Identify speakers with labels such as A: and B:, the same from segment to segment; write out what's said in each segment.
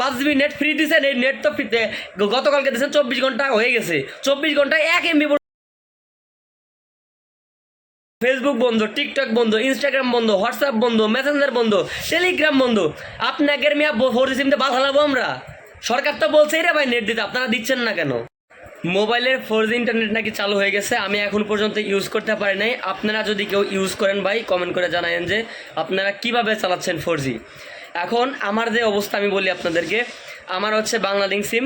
A: পাঁচ GB net free দিছেন এই নেট তো ফ্রিতে গতকালকে দিয়েছেন চব্বিশ ঘণ্টা হয়ে গেছে। চব্বিশ ঘন্টায় এক এমবি ফেসবুক বন্ধ টিকটক বন্ধ ইনস্টাগ্রাম বন্ধ হোয়াটসঅ্যাপ বন্ধ মেসেঞ্জার বন্ধ টেলিগ্রাম বন্ধ। আপনাকে মিয়া ফোর সিমতে বাধা লাবো আমরা। সরকার তো বলছেই রে ভাই নেট দিতে, আপনারা দিচ্ছেন না কেন? মোবাইলের ফোর জি ইন্টারনেট নাকি চালু হয়ে গেছে, আমি এখন পর্যন্ত ইউজ করতে পারি নাই। আপনারা যদি কেউ ইউজ করেন ভাই কমেন্ট করে জানায়েন যে আপনারা কীভাবে চালাচ্ছেন ফোর জি এখন আমার যে অবস্থা আমি বলি আপনাদেরকে, আমার হচ্ছে Banglalink SIM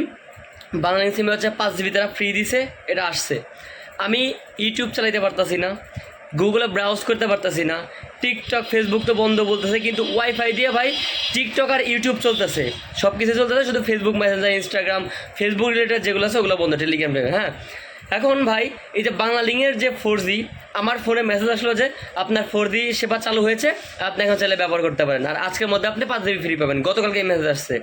A: Banglalink সিমে হচ্ছে পাঁচ জিবি তারা ফ্রি দিছে, এটা আসছে। আমি ইউটিউব চালাইতে পারতাছি না গুগলে ব্রাউজ করতে পারতাছি না টিকটক ফেসবুক তো বন্ধ বলতেছে, কিন্তু ওয়াইফাই দিয়ে ভাই টিকটক আর ইউটিউব চলতেছে। সব কিছু চলতেছে, শুধু Facebook Messenger Instagram Facebook related যেগুলো আছে ওগুলো বন্ধ টেলিগ্রাম হ্যাঁ। এখন ভাই এই যে বাংলা লিঙ্কের যে ফোর জি আমার ফোনে মেসেজ আসলো যে, আপনার ফোর জি সেবা চালু হয়েছে, আপনি এখন চাইলে ব্যবহার করতে পারেন। আর আজকের মধ্যে আপনি পাঁচ জিবি ফ্রি পাবেন। গতকালকে এই মেসেজ আসছে।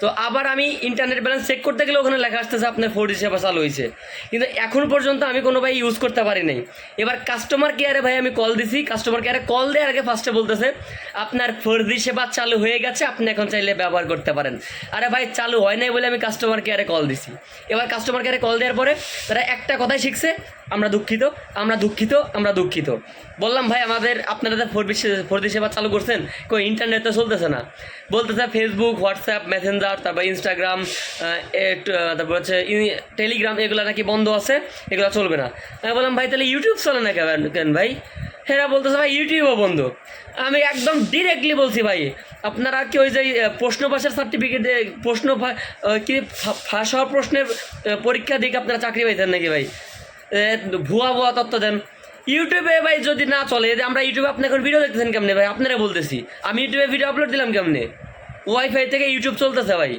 A: তো আবার আমি ইন্টারনেট ব্যালেন্স চেক করতে গেলে ওখানে লেখা আসতেছে, আপনার ফোর জি সেবা চালু হয়েছে। কিন্তু এখন পর্যন্ত আমি কোনো ভাই ইউজ করতে পারি নাই। এবার কাস্টমার কেয়ারে ভাই আমি কল দিছি। কাস্টমার কেয়ারে কল দেওয়ার আগে ফার্স্টে বলতেছে, আপনার ফোর জি সেবা চালু হয়ে গেছে, আপনি এখন চাইলে ব্যবহার করতে পারেন। আরে ভাই, চালু হয় নাই বলে আমি কাস্টমার কেয়ারে কল দিছি। এবার কাস্টমার কেয়ারে কল দেওয়ার পরে তারা একটা কথাই শিখছে, আমরা দুঃখিত আমরা দুঃখিত আমরা দুঃখিত। বললাম, ভাই, আমাদের আপনারা যে ফোর ফোর সেবা চালু করছেন, কই ইন্টারনেট তো চলতেছে না। বলতেছে ফেসবুক হোয়াটসঅ্যাপ মেসেঞ্জার তারপর ইনস্টাগ্রাম তারপর হচ্ছে টেলিগ্রাম এগুলো নাকি বন্ধ আছে, এগুলো চলবে না। আমি বললাম, ভাই, তাহলে ইউটিউব চলে না কেন ভাই? হেরা বলতেছে, ভাই ইউটিউবও বন্ধ। আমি একদম ডিরেক্টলি বলছি, ভাই, আপনারা কি ওই যে প্রশ্ন পাশের সার্টিফিকেট প্রশ্ন কি ফাঁস হওয়ার প্রশ্নের পরীক্ষা দিকে আপনারা চাকরি পাইতেন নাকি ভাই? ভুয়া ভুয়া তত্ত্ব দেন। ইউটিউবে ভাই যদি না চলে যে আমরা ইউটিউবে আপনি এখন ভিডিও দেখতেছেন কেমনে ভাই? আপনারা বলতেছি। আমি ইউটিউবে ভিডিও আপলোড দিলাম কেমনে? ওয়াইফাই থেকে ইউটিউব চলতেছে ভাই।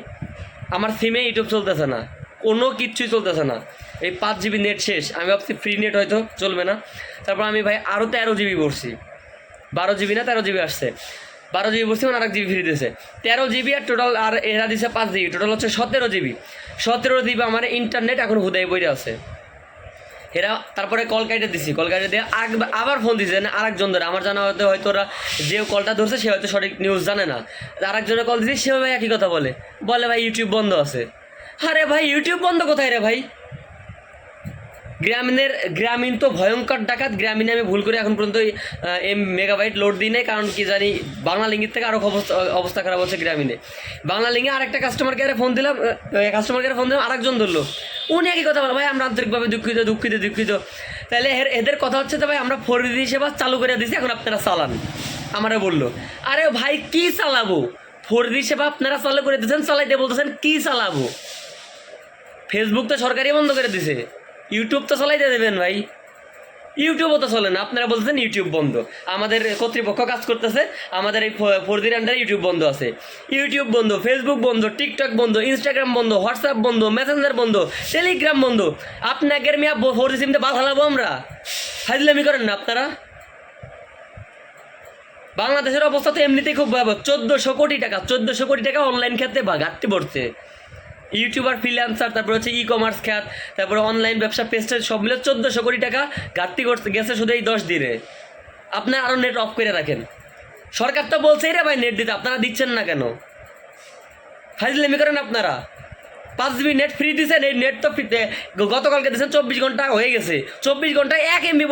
A: আমার সিমে ইউটিউব চলতেছে না। কোনো কিচ্ছুই চলতেছে না। এই পাঁচ জিবি নেট শেষ। আমি ভাবছি ফ্রি নেট হয়তো চলবে না। তারপর আমি ভাই আরও তেরো জিবি পড়ছি। বারো জিবি না তেরো জিবি আসছে। বারো জিবি বসছি মানে আরেক জিবি ফ্রি দিয়েছে তেরো জিবি আর টোটাল আর এরা দিছে পাঁচ জিবি টোটাল হচ্ছে সতেরো জিবি সতেরো জিবি আমার ইন্টারনেট এখন হুদাই বইরে আছে। এরা তারপরে কল কাইটে দিছি। কল কাইটে দিয়ে আবার ফোন দিছে আরেকজন ধরে। আমার জানা হয়তো হয়তো ওরা যে কলটা ধরছে, সে হয়তো সঠিক নিউজ জানে না। আরেকজনের কল দিছি, সেও ভাই একই কথা বলে। বলে, ভাই ইউটিউব বন্ধ আছে। আরে ভাই ইউটিউব বন্ধ কোথায় রে ভাই? গ্রামীণের গ্রামীণ তো ভয়ঙ্কর ডাকাত। গ্রামীণে আমি ভুল করে এখন পর্যন্ত এম মেগাবাইট লোড দিই নাই, কারণ কি জানি বাংলা লিঙ্গির থেকে আরও অবস্থা অবস্থা খারাপ হচ্ছে গ্রামীণে। বাংলা লিঙ্গে আরেকটা কাস্টমার কেয়ারে ফোন দিলাম কাস্টমার কেয়ারে ফোন দিলাম, আরেকজন ধরলো। উনি একই কথা বলে, ভাই, আমরা আন্তরিকভাবে দুঃখিত দুঃখিত দুঃখিত। তাহলে এদের কথা হচ্ছে তো, ভাই, আমরা ফোর জি সেবা চালু করে দিয়েছি এখন আপনারা চালান। আমারে বলল, আরে ভাই, কি চালাবো? ফোর জি সেবা আপনারা চালু করে দিয়েছেন, চালাইতে বলতেছেন, কি চালাবো? ফেসবুক তো সরকারি বন্ধ করে দিছে ইউটিউব তো চালাইতে দেবেন, ভাই। ইউটিউবও তো চলে না, আপনারা বলছেন ইউটিউব বন্ধ। আমাদের কর্তৃপক্ষ কাজ করতেছে, আমাদের এই ফোর দিন আন্ডারে ইউটিউব বন্ধ আছে। ইউটিউব বন্ধ ফেসবুক বন্ধ টিকটক বন্ধ ইনস্টাগ্রাম বন্ধ হোয়াটসঅ্যাপ বন্ধ মেসেঞ্জার বন্ধ টেলিগ্রাম বন্ধ। আপনাকে মিয়া ফোর জি সিমতে বাধা লাবো আমরা। ফাইজলামি করেন না আপনারা। বাংলাদেশের অবস্থা তো এমনিতেই খুব ভয়াবহ। চোদ্দোশো কোটি টাকা, চোদ্দোশো কোটি টাকা অনলাইন ক্ষেত্রে বা ঘাটতি পড়ছে। ইউটিউবার ফ্রিল্যান্সার তারপর হচ্ছে ই কমার্স খ্যাত, তারপরে অনলাইন ব্যবসা, পেস্টের সব মিলে চোদ্দোশো কোটি টাকা ঘাটতি করতে গেছে শুধু এই দশ দিনে। আপনার আরও নেট অফ করে রাখেন। সরকার তো বলছেই রে ভাই নেট দিতে, আপনারা দিচ্ছেন না কেন? ফাইজলেমি করেন আপনারা। পাঁচ জিবি নেট ফ্রি দিয়েছেন এই নেট তো ফ্রিতে গতকালকে দিয়েছেন চব্বিশ ঘণ্টা হয়ে গেছে। চব্বিশ ঘন্টায় এক এমবি